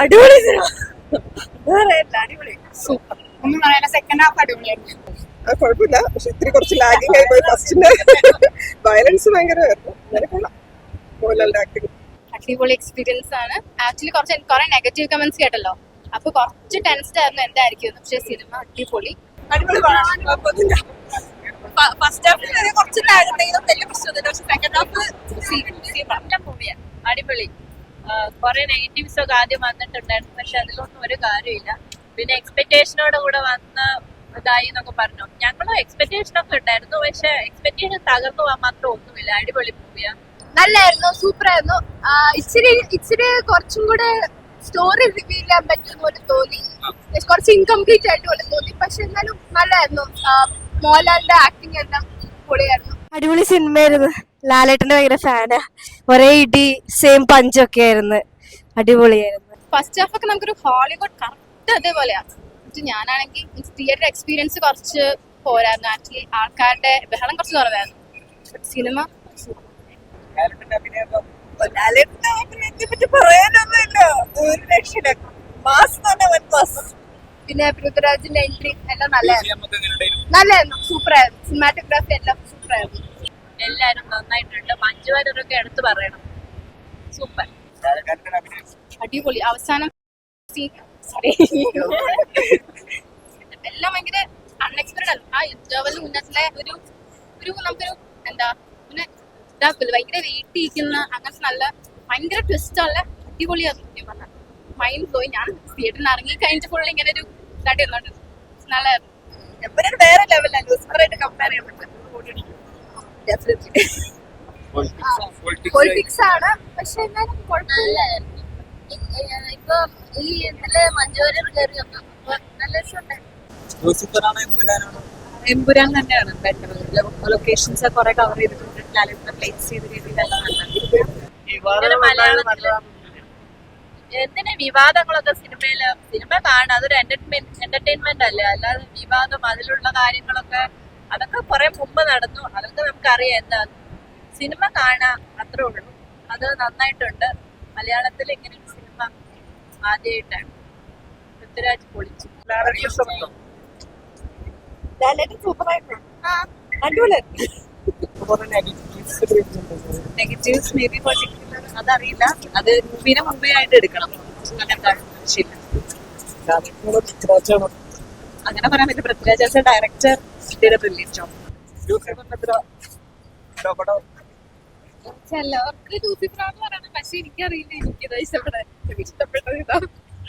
അടിപൊളി സിനിമ. അടിപൊളി. സൂപ്പർ. ഒന്നും പറയാനില്ല സെക്കൻഡ് ഹാഫ് അടിപൊളിയായിരുന്നു അത് കുഴപ്പമില്ല. പക്ഷെ ഇത്തിരി കുറച്ച് ലാഗിങ് ആയി പോയി ഫസ്റ്റിന്റെ വയലൻസ് ഭയങ്കരമായിരുന്നു മോഹൻലാലിന്റെ ആക്ടിങ് അടിപൊളി എക്സ്പീരിയൻസ് ആണ്. ആക്ച്വലി കുറച്ച് കുറെ നെഗറ്റീവ് കമന്റ്സ് കേട്ടല്ലോ. അപ്പൊ കുറച്ച് ടെൻസ്ഡ് ആയിരുന്നു എന്തായിരിക്കും പക്ഷെ സിനിമ അടിപൊളി. അടിപൊളി ഫസ്റ്റ് ഹാഫിൽ കുറച്ച് ലാഗ് ഉണ്ടെങ്കിലും വലിയ പ്രശ്നമൊന്നുമില്ല. പക്ഷെ സെക്കൻഡ് ഹാഫ് അടിപൊളി. കുറെ നെഗറ്റീവ്സ് ഒക്കെ ആദ്യം വന്നിട്ടുണ്ടായിരുന്നു. പക്ഷെ അതിലൊന്നും ഒരു കാര്യമില്ല പിന്നെ എക്സ്പെക്ടേഷനോട് കൂടെ വന്ന ഇതായി എന്നൊക്കെ പറഞ്ഞു. ഞങ്ങളും എക്സ്പെക്ടേഷൻ ഒക്കെ ഉണ്ടായിരുന്നു. പക്ഷെ എക്സ്പെക്ടേഷൻ തകർന്നു പോകാൻ മാത്രം ഒന്നുമില്ല. അടിപൊളി മൂവിയാണ് നല്ലായിരുന്നു. സൂപ്പർ ആയിരുന്നു. ഇച്ചിരി ഇച്ചിരി കുറച്ചും കൂടെ സ്റ്റോറി റിവീൽ ചെയ്യാൻ പറ്റുന്ന പോലെ തോന്നി. കുറച്ച് ഇൻകംപ്ലീറ്റ് ആയിട്ട് പോലെ തോന്നി. പക്ഷെ എന്നാലും നല്ലായിരുന്നു. മോഹൻലാലിന്റെ ആക്ടിങ് എല്ലാം പൊളിയായിരുന്നു അടിപൊളി സിനിമയായിരുന്നു ലാലേട്ടന്റെ ഭയങ്കര ഫാനാ. ഒരേ ഇടി സെയിം പഞ്ചൊക്കെ ആയിരുന്നു. അടിപൊളിയായിരുന്നു. ഫസ്റ്റ് ഹാഫ് ഒക്കെ നമുക്കൊരു ഹോളിവുഡ് കറക്റ്റ് അതേപോലെയാണ് എന്നിട്ട് ഞാനാണെങ്കിൽ തിയേറ്റർ എക്സ്പീരിയൻസ് കുറച്ച് പോരായിരുന്നു. ആക്ച്വലി ആൾക്കാരുടെ ബഹളം കുറച്ച് കുറവായിരുന്നു. സിനിമ പിന്നെ പൃഥ്വിരാജിന്റെ എൻട്രി എല്ലാം നല്ലായിരുന്നു. നല്ലായിരുന്നു. സൂപ്പർ ആയിരുന്നു. സിനിമാറ്റോഗ്രാഫി എല്ലാം സൂപ്പർ ആയിരുന്നു. എല്ലാരും നന്നായിട്ടുണ്ട്. മഞ്ജു വാര്യരൊക്കെ എടുത്തു പറയണം. സൂപ്പർ. അടിപൊളി. അവസാനം സോറി എല്ലാം ഭയങ്കര അൺഎക്സ്പെക്ടഡ് ആ ഇന്റർവെൽ മുന്നത്തിലെ ഒരു ഒരു നമുക്കൊരു എന്താ പിന്നെ ഇതാക്കില്ല ഭയങ്കര വെയിറ്റ് ഇരിക്കുന്ന അങ്ങനത്തെ നല്ല ഭയങ്കര ട്വിസ്റ്റ് ഉള്ള അടിപൊളിയാണ് സത്യം പറഞ്ഞാൽ മൈൻഡ് പോയി ഞാൻ തിയേറ്ററിൽ ഇറങ്ങി കഴിഞ്ഞ ഫുള്ള് ഇങ്ങനെ ഒരു ഇതായിട്ട് ഇരുന്നോണ്ട് നല്ലായിരുന്നു വേറെ ലെവലാണ് കമ്പയർ ചെയ്യാൻ പറ്റും. ഡെഫിനറ്റ്ലി പൊളിറ്റിക്സ് ആണ്. പക്ഷെ എന്നാലും കുഴപ്പമില്ല. ഇപ്പൊ ഈ ഇതിൽ മഞ്ജു വാര്യർ കയറി വന്നു. അപ്പൊ നല്ല രസമുണ്ടായിരുന്നു എമ്പുരാൻ തന്നെയാണ്. ബെറ്റർ ലൊക്കേഷൻസ് കുറെ കവർ ചെയ്തിട്ടുണ്ട്. പ്ലേസ് ചെയ്ത മലയാളത്തിൽ എന്തിനാ വിവാദങ്ങളൊക്കെ സിനിമയിൽ? സിനിമ കാണാം അതൊരു എന്റർടൈൻമെന്റ് അല്ലേ? അല്ലാതെ വിവാദം അതിലുള്ള കാര്യങ്ങളൊക്കെ കുറെ മുമ്പ് നടന്നു. അതൊക്കെ നമുക്കറിയാം. എന്താ? സിനിമ കാണാം അത്രേ ഉള്ളൂ. അത് നന്നായിട്ടുണ്ട്. മലയാളത്തിൽ ഇങ്ങനെ ഒരു സിനിമ ആദ്യമായിട്ടാണ് പൃഥ്വിരാജ് പൊളിച്ചു. നെഗറ്റീവ്സ് നെഗറ്റീവ്സ് മേ ബി പ്രൊജക്ടിൽ അതറിയില്ല. അത് മൂവിനെ മുമ്പേ ആയിട്ട് എടുക്കണം. അങ്ങനെ പറയാൻ പറ്റും Prithviraj as a director brilliant job ലൂസിഫറിന്റെ juicy? ചിലവർക്ക് ലൂസിഫറാന്ന് പറയണം പക്ഷെ എനിക്കറിയില്ല എനിക്കിത് ഇഷ്ടപ്പെടാൻ ഇഷ്ടപ്പെട്ടു